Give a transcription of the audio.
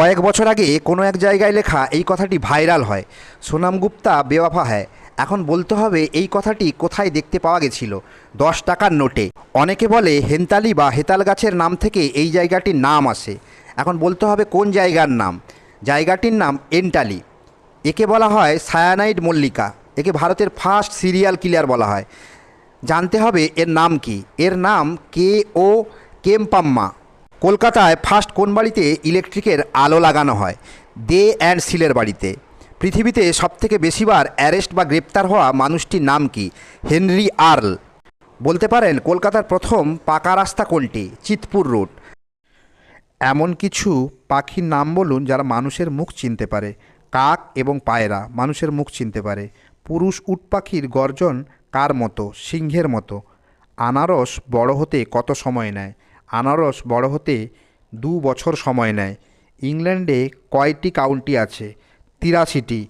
কয়েক বছর আগে কোনো এক জায়গায় লেখা এই কথাটি ভাইরাল হয়। সোনাম গুপ্তা বেওয়াফা হ্যায় এখন বলতে হবে এই কথাটি কোথায় দেখতে পাওয়া গেছিল। দশ টাকার নোটে। অনেকে বলে হেন্তালি বা হেতাল গাছের নাম থেকে এই জায়গাটির নাম আসে। এখন বলতে হবে কোন জায়গার নাম। জায়গাটির নাম এন্টালি। একে বলা হয় সায়ানাইড মল্লিকা। একে ভারতের ফার্স্ট সিরিয়াল কিলার বলা হয়। জানতে হবে এর নাম কি। এর নাম কে ও কেমপাম্মা। কলকাতায় ফার্স্ট কোন বাড়িতে ইলেকট্রিকের আলো লাগানো হয়? দে অ্যান্ড সিলের বাড়িতে। পৃথিবীতে সবথেকে বেশিবার অ্যারেস্ট বা গ্রেপ্তার হওয়া মানুষটির নাম কি? Henry Earl. বলতে পারেন কলকাতার প্রথম পাকা রাস্তা কোনটি? চিতপুর রোড। এমন কিছু পাখির নাম বলুন যারা মানুষের মুখ চিনতে পারে। কাক এবং পায়রা মানুষের মুখ চিনতে পারে। পুরুষ উট পাখির গর্জন কার মতো? সিংহের মতো। আনারস বড় হতে কত সময় নেয়? আনারস বড় হতে দু বছর সময় নেয়। ইংল্যান্ডে কয়টি কাউন্টি আছে? তিরাশিটি।